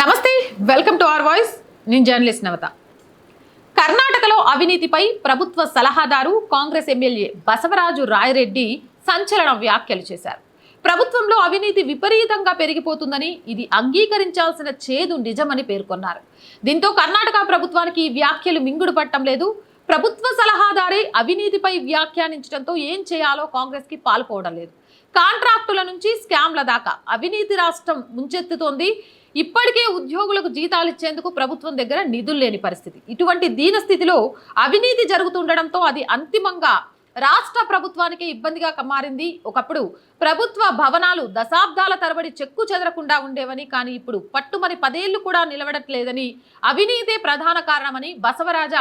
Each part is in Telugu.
నమస్తే వెల్కమ్ టు అవర్ వాయిస్. నేను జర్నలిస్ట్ నవత. కర్ణాటకలో అవినీతిపై ప్రభుత్వ సలహాదారు కాంగ్రెస్ ఎమ్మెల్యే బసవరాజు రాయరెడ్డి సంచలన వ్యాఖ్యలు చేశారు. ప్రభుత్వంలో అవినీతి విపరీతంగా పెరిగిపోతుందని ఇది అంగీకరించాల్సిన చేదు నిజమని పేర్కొన్నారు. దీంతో కర్ణాటక ప్రభుత్వానికి ఈ వ్యాఖ్యలు మింగుడు పట్టం లేదు. ప్రభుత్వ సలహాదారే అవినీతిపై వ్యాఖ్యానించడంతో ఏం చేయాలో కాంగ్రెస్కి పాల్పోవడం లేదు. కాంట్రాక్టుల నుంచి స్కామ్ల దాకా అవినీతి రాష్ట్రం ముంచెత్తుతోంది. ఇప్పటికే ఉద్యోగులకు జీతాలు ఇచ్చేందుకు ప్రభుత్వం దగ్గర నిధులు లేని పరిస్థితి. ఇటువంటి దీన స్థితిలో అవినీతి జరుగుతుండడంతో అది అంతిమంగా రాష్ట్ర ప్రభుత్వానికి ఇబ్బందిగా మారింది. ఒకప్పుడు ప్రభుత్వ భవనాలు దశాబ్దాల తరబడి చెక్కు చెదరకుండా ఉండేవని కానీ ఇప్పుడు పట్టుమని పదేళ్ళు కూడా నిలబడట్లేదని అవినీతే ప్రధాన కారణమని బసవరాజ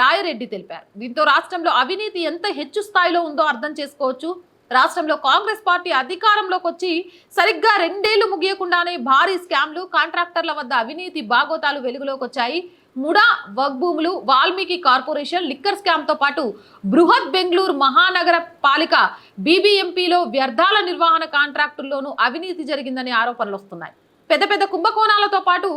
రాయరెడ్డి తెలిపారు. దీంతో రాష్ట్రంలో అవినీతి ఎంత హెచ్చు స్థాయిలో ఉందో అర్థం చేసుకోవచ్చు. రాష్ట్రంలో కాంగ్రెస్ పార్టీ అధికారంలోకి వచ్చి సరిగ్గా రెండేళ్ళు ముగియకుండానే భారీ స్కామ్లు కాంట్రాక్టర్ల వద్ద అవినీతి బాగోతాలు వెలుగులోకి వచ్చాయి. ముడా వగ్భూములు వాల్మీకి కార్పొరేషన్ లిక్కర్ స్కామ్తో పాటు బృహత్ బెంగళూరు మహానగర పాలిక బీబీఎంపీలో వ్యర్థాల నిర్వహణ కాంట్రాక్టుల్లోనూ అవినీతి జరిగిందనే ఆరోపణలు వస్తున్నాయి పెద్ద పెద్ద కుంభకోణాలతో పాటు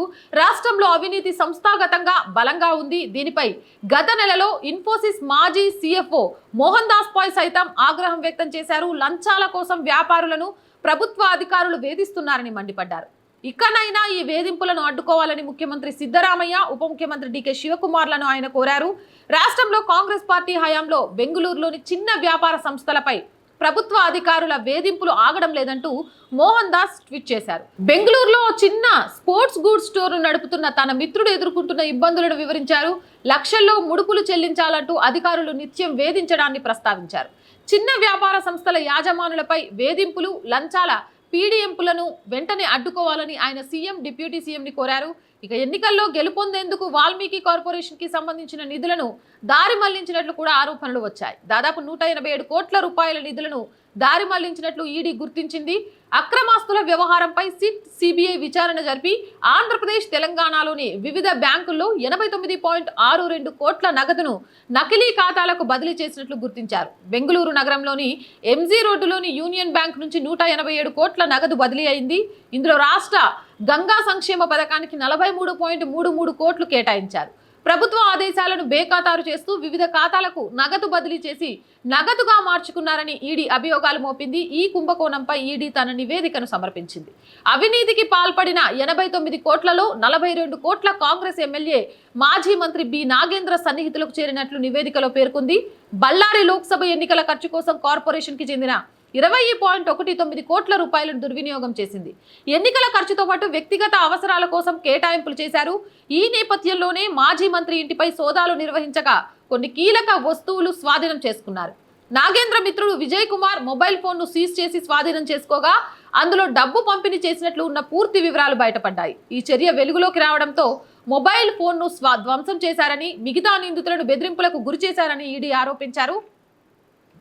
రాష్ట్రంలో అవినీతి సంస్థాగతంగా బలంగా ఉంది. దీనిపై గత నెలలో ఇన్ఫోసిస్ మాజీ సిఎఫ్ఓ మోహన్ దాస్ పాయ్ సైతం ఆగ్రహం వ్యక్తం చేశారు. లంచాల కోసం వ్యాపారులను ప్రభుత్వ అధికారులు వేధిస్తున్నారని మండిపడ్డారు. ఇకనైనా ఈ వేధింపులను అడ్డుకోవాలని ముఖ్యమంత్రి సిద్ధరామయ్య ఉప ముఖ్యమంత్రి డికే శివకుమార్లను ఆయన కోరారు. రాష్ట్రంలో కాంగ్రెస్ పార్టీ హయాంలో బెంగళూరులోని చిన్న వ్యాపార సంస్థలపై ప్రభుత్వ అధికారుల వేధింపులు ఆగడం లేదంటూ మోహన్ దాస్ ట్వీట్ చేశారు. బెంగళూరులో చిన్న స్పోర్ట్స్ గూడ్స్ స్టోర్ నడుపుతున్న తన మిత్రుడు ఎదుర్కొంటున్న ఇబ్బందులను వివరించారు. లక్షల్లో ముడుపులు చెల్లించాలంటూ అధికారులు నిత్యం వేధించడాన్ని ప్రస్తావించారు. చిన్న వ్యాపార సంస్థల యాజమానులపై వేధింపులు లంచాల పీడీఎంపులను వెంటనే అడ్డుకోవాలని ఆయన సీఎం డిప్యూటీ సీఎంని కోరారు. ఇక ఎన్నికల్లో గెలుపొందేందుకు వాల్మీకి కార్పొరేషన్కి సంబంధించిన నిధులను దారి మళ్ళించినట్లు కూడా ఆరోపణలు వచ్చాయి. దాదాపు నూట ఎనభై ఏడు కోట్ల రూపాయల నిధులను దారి మళ్ళించినట్లు ఈడీ గుర్తించింది. అక్రమాస్తుల వ్యవహారంపై సిట్ సిబిఐ విచారణ జరిపి ఆంధ్రప్రదేశ్ తెలంగాణలోని వివిధ బ్యాంకుల్లో ఎనభై తొమ్మిది పాయింట్ ఆరు రెండు కోట్ల నగదును నకిలీ ఖాతాలకు బదిలీ చేసినట్లు గుర్తించారు. బెంగళూరు నగరంలోని ఎంజీ రోడ్డులోని యూనియన్ బ్యాంక్ నుంచి నూట ఎనభై ఏడు కోట్ల నగదు బదిలీ అయింది. ఇందులో రాష్ట్ర గంగా సంక్షేమ పథకానికి నలభై మూడు పాయింట్ మూడు మూడు కోట్లు కేటాయించారు. ప్రభుత్వ ఆదేశాలను బేఖాతారు చేస్తూ వివిధ ఖాతాలకు నగదు బదిలీ చేసి నగదుగా మార్చుకున్నారని ఈడీ అభియోగాలు మోపింది. ఈ కుంభకోణంపై ఈడీ తన నివేదికను సమర్పించింది. అవినీతికి పాల్పడిన ఎనభై తొమ్మిది కోట్లలో నలభై రెండు కోట్ల కాంగ్రెస్ ఎమ్మెల్యే మాజీ మంత్రి బి. నాగేంద్ర సన్నిహితులకు చేరినట్లు నివేదికలో పేర్కొంది. బళ్ళారి లోక్సభ ఎన్నికల ఖర్చు కోసం కార్పొరేషన్కి చెందిన ఇరవై పాయింట్ ఒకటి తొమ్మిది కోట్ల రూపాయలను దుర్వినియోగం చేసింది. ఎన్నికల ఖర్చుతో పాటు వ్యక్తిగత అవసరాల కోసం కేటాయింపులు చేశారు. ఈ నేపథ్యంలోనే మాజీ మంత్రి ఇంటిపై సోదాలు నిర్వహించగా కొన్ని కీలక వస్తువులు స్వాధీనం చేసుకున్నారు. నాగేంద్ర మిత్రుడు విజయ్ కుమార్ మొబైల్ ఫోన్ను సీజ్ చేసి స్వాధీనం చేసుకోగా అందులో డబ్బు పంపిణీ చేసినట్లు ఉన్న పూర్తి వివరాలు బయటపడ్డాయి. ఈ చర్య వెలుగులోకి రావడంతో మొబైల్ ఫోన్ను స్వా ధ్వంసం చేశారని మిగతా నిందితులను బెదిరింపులకు గురి చేశారని ఈడీ ఆరోపించారు.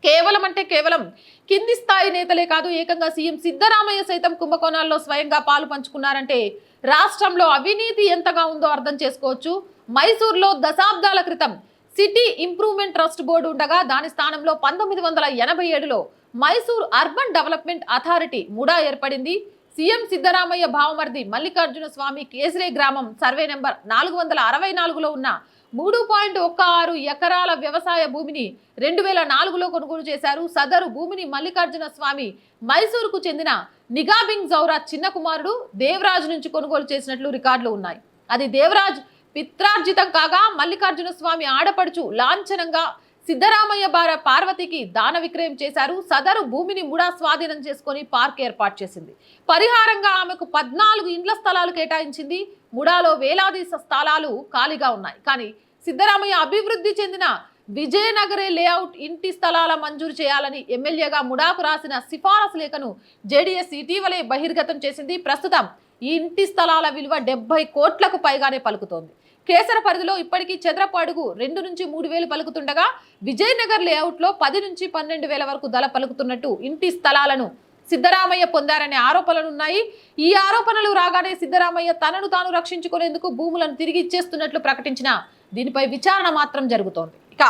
కేవలం అంటే కేవలం కింది స్థాయి నేతలే కాదు ఏకంగా సీఎం సిద్ధరామయ్య సైతం కుంభకోణాల్లో స్వయంగా పాలు పంచుకున్నారంటే రాష్ట్రంలో అవినీతి ఎంతగా ఉందో అర్థం చేసుకోవచ్చు. మైసూర్లో దశాబ్దాల క్రితం సిటీ ఇంప్రూవ్మెంట్ ట్రస్ట్ బోర్డు ఉండగా దాని స్థానంలో పంతొమ్మిది వందల ఎనభై ఏడులో Mysore urban development authority MUDA ఏర్పడింది. సీఎం సిద్ధరామయ్య భావమర్ది మల్లికార్జున స్వామి కేసరే గ్రామం సర్వే నెంబర్ నాలుగు వందల అరవై నాలుగులో ఉన్న మూడు పాయింట్ ఒక్క ఆరు ఎకరాల వ్యవసాయ భూమిని రెండు వేల నాలుగులో కొనుగోలు చేశారు. సదరు భూమిని మల్లికార్జున స్వామి మైసూరుకు చెందిన నిగాబింగ్ జౌరా చిన్న కుమారుడు దేవరాజ్ నుంచి కొనుగోలు చేసినట్లు రికార్డులు ఉన్నాయి. అది దేవరాజ్ పిత్రార్జితం కాగా మల్లికార్జున స్వామి ఆడపడుచు లాంఛనంగా సిద్ధరామయ్య బార పార్వతికి దాన విక్రయం చేశారు. సదరు భూమిని ముడా స్వాధీనం చేసుకొని పార్క్ ఏర్పాటు చేసింది. పరిహారంగా ఆమెకు పద్నాలుగు ఇండ్ల స్థలాలు కేటాయించింది. ముడాలో వేలాది స్థలాలు ఖాళీగా ఉన్నాయి. కానీ సిద్ధరామయ్య అభివృద్ధి చెందిన విజయనగరే లేఅవుట్ ఇంటి స్థలాల మంజూరు చేయాలని ఎమ్మెల్యేగా ముడాకు రాసిన సిఫారసు లేఖను జేడీఎస్ ఇటీవలే బహిర్గతం చేసింది. ప్రస్తుతం ఈ ఇంటి స్థలాల విలువ డెబ్బై కోట్లకు పైగానే పలుకుతోంది. కేసర పరిధిలో ఇప్పటికీ చదరపు అడుగు రెండు నుంచి మూడు వేలు పలుకుతుండగా విజయనగర్ లేఅవుట్లో పది నుంచి పన్నెండు వేల వరకు ధర పలుకుతున్నట్టు ఇంటి స్థలాలను సిద్ధరామయ్య పొందారనే ఆరోపణలు ఉన్నాయి. ఈ ఆరోపణలు రాగానే సిద్ధరామయ్య తనను తాను రక్షించుకునేందుకు భూములను తిరిగి ఇచ్చేస్తున్నట్లు ప్రకటించిన దీనిపై విచారణ మాత్రం జరుగుతోంది. ఇక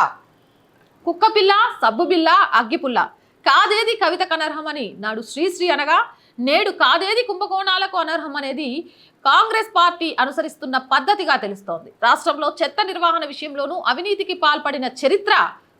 కుక్కపిల్ల సబ్బుబిల్ల అగ్గిపుల్ల కాదేది కవితకు అనర్హమని? నాడు శ్రీశ్రీ అనగా నేడు కాదేది కుంభకోణాలకు అనర్హం అనేది కాంగ్రెస్ పార్టీ అనుసరిస్తున్న పద్ధతిగా తెలుస్తోంది. రాష్ట్రంలో చెత్త నిర్వహణ విషయంలోనూ అవినీతికి పాల్పడిన చరిత్ర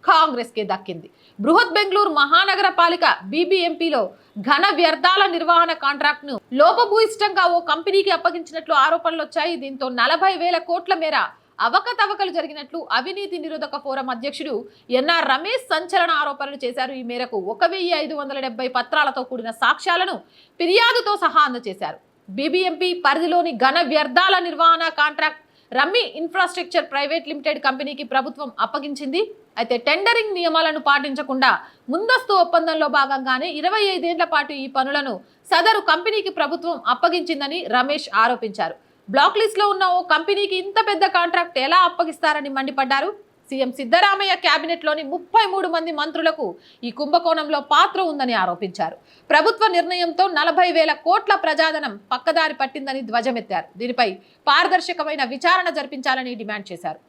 కాంగ్రెస్కే దక్కింది. బృహత్ బెంగళూరు మహానగర పాలిక బీబీఎంపీలో ఘన వ్యర్థాల నిర్వహణ కాంట్రాక్ట్ను లోపభూయిష్టంగా ఓ కంపెనీకి అప్పగించినట్లు ఆరోపణలు వచ్చాయి దీంతో నలభై వేల కోట్ల మేర అవకతవకలు జరిగినట్లు అవినీతి నిరోధక ఫోరం అధ్యక్షుడు ఎన్ఆర్ రమేష్ సంచలన ఆరోపణలు చేశారు. ఈ మేరకు ఒక వెయ్యి ఐదు వందల డెబ్బై పత్రాలతో కూడిన సాక్ష్యాలను ఫిర్యాదుతో సహా అందజేశారు. బీబీఎంపీ పరిధిలోని ఘన వ్యర్థాల నిర్వహణ contract Rammy infrastructure private limited కంపెనీకి ప్రభుత్వం అప్పగించింది. అయితే టెండరింగ్ నియమాలను పాటించకుండా ముందస్తు ఒప్పందంలో భాగంగానే ఇరవై ఐదేళ్ళ పాటు ఈ పనులను సదరు కంపెనీకి ప్రభుత్వం అప్పగించిందని రమేష్ ఆరోపించారు. బ్లాక్ లిస్ట్లో ఉన్న ఓ కంపెనీకి ఇంత పెద్ద కాంట్రాక్ట్ ఎలా అప్పగిస్తారని మండిపడ్డారు? సీఎం సిద్ధరామయ్య కేబినెట్లోని ముప్పై మూడు మంది మంత్రులకు ఈ కుంభకోణంలో పాత్ర ఉందని ఆరోపించారు. ప్రభుత్వ నిర్ణయంతో నలభై వేల కోట్ల ప్రజాధనం పక్కదారి పట్టిందని ధ్వజమెత్తారు. దీనిపై పారదర్శకమైన విచారణ జరిపించాలని డిమాండ్ చేశారు.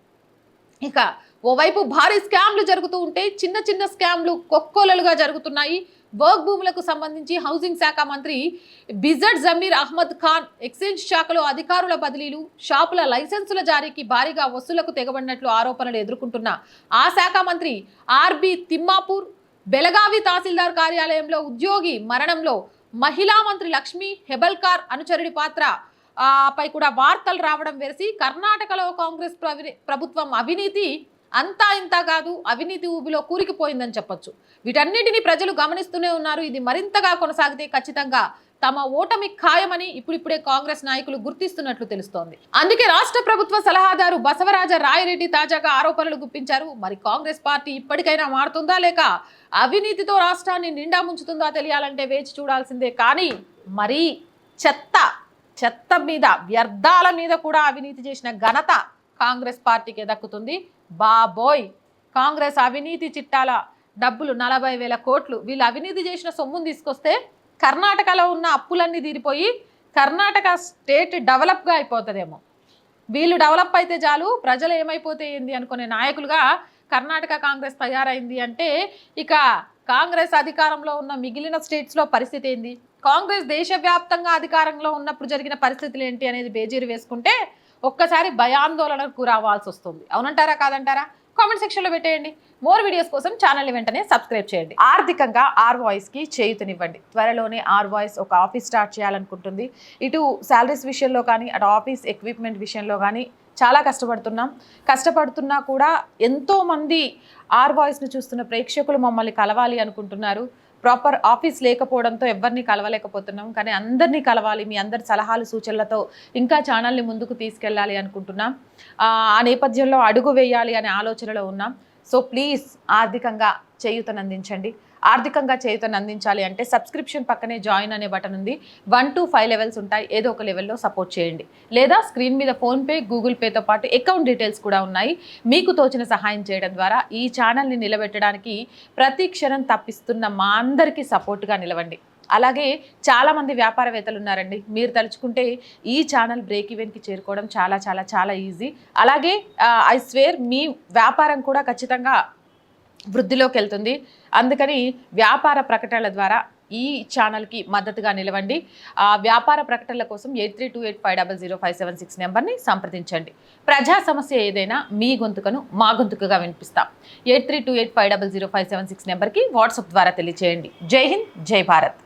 ఇక ఓవైపు భారీ స్కామ్లు జరుగుతూ ఉంటే చిన్న చిన్న స్కామ్లు కొక్కోలలుగా జరుగుతున్నాయి. వర్క్ భూములకు సంబంధించి హౌసింగ్ శాఖ మంత్రి బిజడ్ జమీర్ అహ్మద్ ఖాన్ ఎక్స్చేంజ్ శాఖలో అధికారుల బదిలీలు షాపుల లైసెన్సుల జారీకి భారీగా వసూలకు తెగబడినట్లు ఆరోపణలు ఎదుర్కొంటున్న ఆ శాఖ మంత్రి ఆర్బి తిమ్మాపూర్ బెలగావి తహసీల్దార్ కార్యాలయంలో ఉద్యోగి మరణంలో మహిళా మంత్రి లక్ష్మీ హెబల్కార్ అనుచరుడి పాత్ర పై కూడా వార్తలు రావడం వేసి కర్ణాటకలో కాంగ్రెస్ ప్రవి- ప్రభుత్వం అవినీతి అంతా ఇంత కాదు అవినీతి ఊబిలో కూరికిపోయిందని చెప్పొచ్చు. వీటన్నిటిని ప్రజలు గమనిస్తూనే ఉన్నారు. ఇది మరింతగా కొనసాగితే ఖచ్చితంగా తమ ఓటమి ఖాయమని ఇప్పుడిప్పుడే కాంగ్రెస్ నాయకులు గుర్తిస్తున్నట్లు తెలుస్తోంది. అందుకే రాష్ట్ర ప్రభుత్వ సలహాదారు బసవరాజ రాయరెడ్డి తాజాగా ఆరోపణలు గుప్పించారు. మరి కాంగ్రెస్ పార్టీ ఇప్పటికైనా మారుతుందా లేక అవినీతితో రాష్ట్రాన్ని నిండా ముంచుతుందా తెలియాలంటే వేచి చూడాల్సిందే. కానీ మరీ చెత్త చెత్త మీద వ్యర్థాల మీద కూడా అవినీతి చేసిన ఘనత కాంగ్రెస్ పార్టీకే దక్కుతుంది. బాబోయ్! కాంగ్రెస్ అవినీతి చిట్టాల డబ్బులు నలభై వేల కోట్లు. వీళ్ళు అవినీతి చేసిన సొమ్మును తీసుకొస్తే కర్ణాటకలో ఉన్న అప్పులన్నీ తీరిపోయి కర్ణాటక స్టేట్ డెవలప్గా అయిపోతుందేమో. వీళ్ళు డెవలప్ అయితే చాలు ప్రజలు ఏమైపోతే ఏంది అనుకునే నాయకులుగా కర్ణాటక కాంగ్రెస్ తయారైంది అంటే ఇక కాంగ్రెస్ అధికారంలో ఉన్న మిగిలిన స్టేట్స్లో పరిస్థితి ఏంది? కాంగ్రెస్ దేశవ్యాప్తంగా అధికారంలో ఉన్నప్పుడు జరిగిన పరిస్థితులు ఏంటి అనేది బేజీరు వేసుకుంటే ఒక్కసారి భయాందోళనకు రావాల్సి వస్తుంది. అవునంటారా కాదంటారా? కామెంట్ సెక్షన్లో పెట్టేయండి. మోర్ వీడియోస్ కోసం ఛానల్ని వెంటనే సబ్స్క్రైబ్ చేయండి. ఆర్థికంగా ఆర్ వాయిస్కి చేయుతనివ్వండి. త్వరలోనే ఆర్ వాయిస్ ఒక ఆఫీస్ స్టార్ట్ చేయాలనుకుంటుంది. ఇటు శాలరీస్ విషయంలో కానీ అటు ఆఫీస్ ఎక్విప్మెంట్ విషయంలో కానీ చాలా కష్టపడుతున్నాం. కష్టపడుతున్నా కూడా ఎంతోమంది ఆర్ వాయిస్ను చూస్తున్న ప్రేక్షకులు మమ్మల్ని కలవాలి అనుకుంటున్నారు. ప్రాపర్ ఆఫీస్ లేకపోవడంతో ఎవరిని కలవలేకపోతున్నాం. కానీ అందరినీ కలవాలి మీ అందరి సలహాలు సూచనలతో ఇంకా ఛానల్ని ముందుకు తీసుకెళ్ళాలి అనుకుంటున్నాం. ఆ ఆ నేపథ్యంలో అడుగు వేయాలి అనే ఆలోచనలో ఉన్నాం. సో ప్లీజ్ ఆర్థికంగా చేయూతనందించండి ఆర్థికంగా చేయూతను అందించాలి అంటే సబ్స్క్రిప్షన్ పక్కనే జాయిన్ అనే బటన్ ఉంది. వన్ టు ఫైవ్ లెవెల్స్ ఉంటాయి. ఏదో ఒక లెవెల్లో సపోర్ట్ చేయండి. లేదా స్క్రీన్ మీద ఫోన్పే గూగుల్ పేతో పాటు అకౌంట్ డీటెయిల్స్ కూడా ఉన్నాయి. మీకు తోచిన సహాయం చేయడం ద్వారా ఈ ఛానల్ని నిలబెట్టడానికి ప్రతి క్షణం తప్పిస్తున్న మా అందరికీ సపోర్ట్గా నిలవండి. అలాగే చాలామంది వ్యాపారవేత్తలు ఉన్నారండి. మీరు తలుచుకుంటే ఈ ఛానల్ బ్రేక్ ఈవెన్కి చేరుకోవడం చాలా చాలా చాలా ఈజీ అలాగే ఐ స్వేర్ మీ వ్యాపారం కూడా ఖచ్చితంగా వృద్ధిలోకి వెళ్తుంది. అందుకని వ్యాపార ప్రకటనల ద్వారా ఈ ఛానల్కి మద్దతుగా నిలవండి. ఆ వ్యాపార ప్రకటనల కోసం eight three two eight five double zero five seven six నెంబర్ని సంప్రదించండి. ప్రజా సమస్య ఏదైనా మీ గొంతుకను మా గొంతుకగా వినిపిస్తాం. Eight three two eight five double zero five seven six నెంబర్కి వాట్సాప్ ద్వారా తెలియచేయండి. జై హింద్ జై భారత్.